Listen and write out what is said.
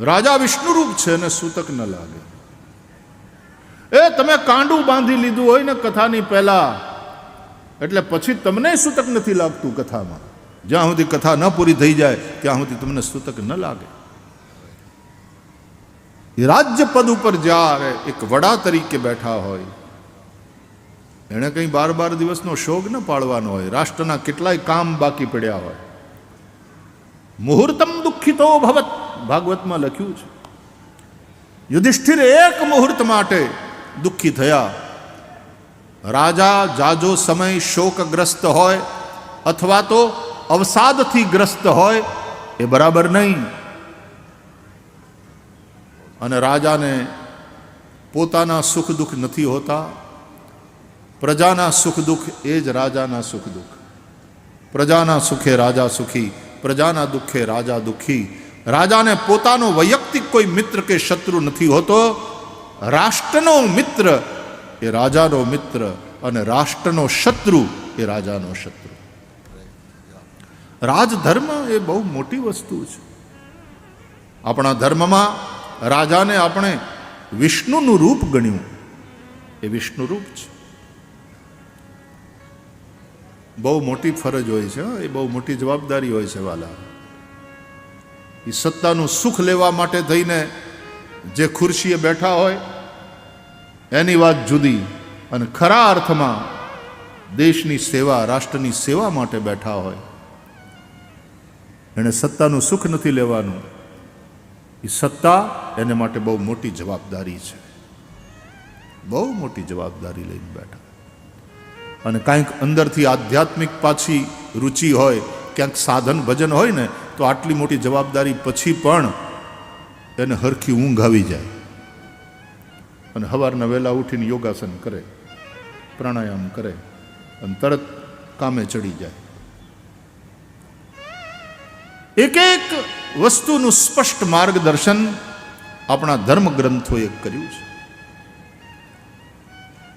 રાજા વિષ્ણુરૂપ છે અને સૂતક ન લાગે. એ, તમે કાંડું બાંધી લીધું હોય ને કથાની પહેલા, એટલે પછી તમને સૂતક નથી લાગતું કથામાં. જ્યાં સુધી કથા ન પૂરી થઈ જાય, ત્યાં સુધી તમને સૂતક ન લાગે. રાજ્ય પદ ઉપર જ્યારે એક વડા તરીકે બેઠા હોય, એણે કંઈ બાર બાર દિવસનો શોક ન પાડવાનો હોય, રાષ્ટ્રના કેટલાય કામ બાકી પડ્યા હોય. મુહૂર્તમ દુઃખિતો ભવત. ભાગવતમાં લખ્યું છે. યુધિષ્ઠિર એક મુહૂર્ત માટે દુઃખી થયા. રાજા જાજો સમય શોકગ્રસ્ત હોય અથવા તો અવસાદથી ગ્રસ્ત હોય એ બરાબર નહીં. અને રાજાને પોતાના સુખ દુઃખ નથી હોતા. પ્રજાના સુખ દુઃખ એ જ રાજાના સુખ દુઃખ. પ્રજાના સુખે રાજા સુખી, પ્રજાના દુઃખે રાજા દુઃખી. રાજાને પોતાનો વૈયક્તિક કોઈ મિત્ર કે શત્રુ નથી હોતો. રાષ્ટ્રનો મિત્ર એ રાજાનો મિત્ર અને રાષ્ટ્રનો શત્રુ એ રાજાનો શત્રુ. રાજધર્મ એ બહુ મોટી વસ્તુ છે. આપણા ધર્મમાં રાજાને આપણે વિષ્ણુનું રૂપ ગણ્યું. એ વિષ્ણુ રૂપ છે. બહુ મોટી ફરજ હોય છે એ બહુ મોટી જવાબદારી હોય છે વાલા. એ સત્તાનું સુખ લેવા માટે થઈને જે ખુરશીએ બેઠા હોય, એની વાત જુદી. અને ખરા અર્થમાં દેશની સેવા, રાષ્ટ્રની સેવા માટે બેઠા હોય. એણે સત્તાનું સુખ નથી લેવાનું. એ સત્તા એને માટે બહુ મોટી જવાબદારી છે. બહુ મોટી જવાબદારી લઈને બેઠા. અને કાંઈક અંદરથી આધ્યાત્મિક પાછી રુચિ હોય, ક્યાંક સાધન ભજન હોય ને તો આટલી મોટી જવાબદારી પછી પણ એને હરખી ઊંઘ આવી જાય. અને સવારના વહેલા ઉઠીને યોગાસન કરે, પ્રાણાયામ કરે, અને તરત કામે ચડી જાય. એક એક વસ્તુનું સ્પષ્ટ માર્ગદર્શન આપણા ધર્મ ગ્રંથોએ કર્યું છે.